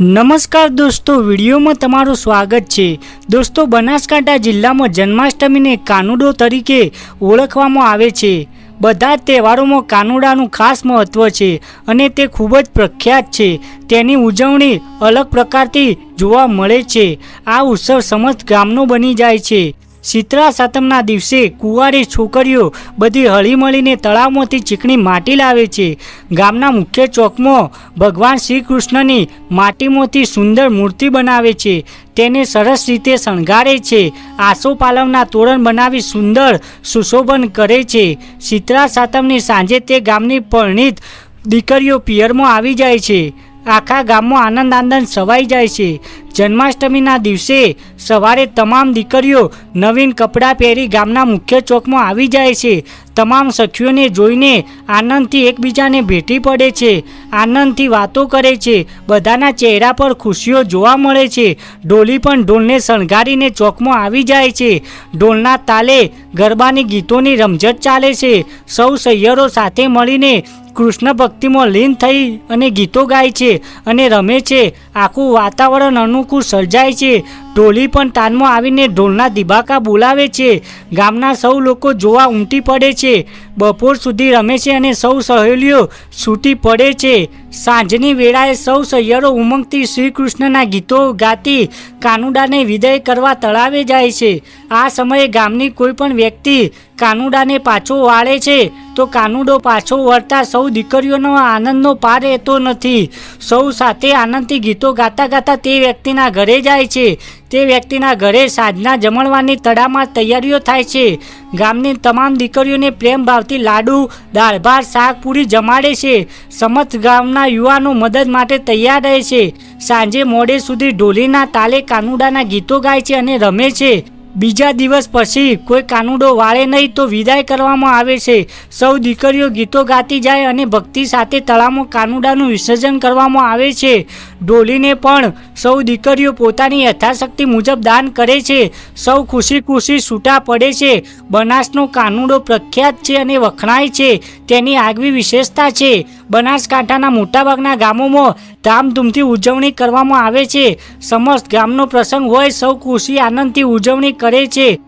નમસ્કાર દોસ્તો, વિડીયોમાં તમારું સ્વાગત છે. દોસ્તો, બનાસકાંઠા જિલ્લામાં જન્માષ્ટમીને કાનુડો તરીકે ઓળખવામાં આવે છે. બધા તહેવારોમાં કાનુડાનું ખાસ મહત્ત્વ છે અને તે ખૂબ જ પ્રખ્યાત છે. તેની ઉજવણી અલગ પ્રકારથી જોવા મળે છે. આ ઉત્સવ સમસ્ત ગામનો બની જાય છે. શીતળા સાતમના દિવસે કુંવારી છોકરીઓ બધી હળીમળીને તળાવમાંથી ચીકણી માટી લાવે છે. ગામના મુખ્ય ચોકમાં ભગવાન શ્રી કૃષ્ણની માટીમાંથી સુંદર મૂર્તિ બનાવે છે. તેને સરસ રીતે શણગારે છે. આસોપાલવના તોરણ બનાવી સુંદર સુશોભન કરે છે. શીતળા સાતમની સાંજે તે ગામની પરણિત દીકરીઓ પિયરમાં આવી જાય છે. આખા ગામમાં આનંદ આનંદ સવાઈ જાય છે. જન્માષ્ટમીના દિવસે સવારે તમામ દીકરીઓ નવીન કપડાં પહેરી ગામના મુખ્ય ચોકમાં આવી જાય છે. તમામ સખીઓને જોઈને આનંદથી એકબીજાને ભેટી પડે છે. આનંદથી વાતો કરે છે. બધાના ચહેરા પર ખુશીઓ જોવા મળે છે. ઢોલી પણ ઢોલને શણગારીને ચોકમાં આવી જાય છે. ઢોલના તાલે ગરબાની ગીતોની રમઝટ ચાલે છે. સૌ સૈયરો સાથે મળીને કૃષ્ણ ભક્તિમાં લીન થઈ અને ગીતો ગાય છે અને રમે છે. આખું વાતાવરણ અનુકૂળ સર્જાય છે. ઢોલી પણ તાનમાં આવીને ઢોલના દિબાકા બોલાવે છે. ગામના સૌ લોકો જોવા ઉમટી પડે છે. બપોર સુધી રમે છે અને સૌ સહેલીઓ છૂટી પડે છે. સાંજની વેળાએ સૌ સૈયરો ઉમંગથી શ્રી કૃષ્ણના ગીતો ગાતી કાનુડાને વિદાય કરવા તળાવે જાય છે. આ સમયે ગામની કોઈ પણ વ્યક્તિ કાનુડાને પાછો વાળે છે, તો કાનુડો પાછો વળતા સૌ દીકરીઓનો આનંદનો પાર રહેતો નથી. સૌ સાથે આનંદથી ગીતો ગાતા ગાતા તે વ્યક્તિના ઘરે જાય છે. તે વ્યક્તિના ઘરે સાંજના જમણવાની તડામાં તૈયારીઓ થાય છે. ગામની તમામ દીકરીઓને પ્રેમ ભાવથી લાડુ, દાળ ભાત, શાક પૂરી જમાડે છે. સમસ્ત ગામના યુવાનો મદદ માટે તૈયાર રહે છે. સાંજે મોડે સુધી ઢોલીના તાલે કાનુડાના ગીતો ગાય છે અને રમે છે. બીજા દિવસ પછી કોઈ કાનુડો વાળે નહીં તો વિદાય કરવામાં આવે છે. સૌ દીકરીઓ ગીતો ગાતી જાય અને ભક્તિ સાથે તળાવમાં કાનુડાનું વિસર્જન કરવામાં આવે છે. ઢોલીને પણ સૌ દીકરીઓ પોતાની યથાશક્તિ મુજબ દાન કરે છે. સૌ ખુશી ખુશી છૂટા પડે છે. બનાસનો કાનુડો પ્રખ્યાત છે અને વખણાય છે. તેની આગવી વિશેષતા છે. બનાસકાંઠાના મોટાભાગના ગામોમાં ધામધૂમથી ઉજવણી કરવામાં આવે છે. સમસ્ત ગામનો પ્રસંગ હોય સૌ ખુશી આનંદથી ઉજવણી કરે છે.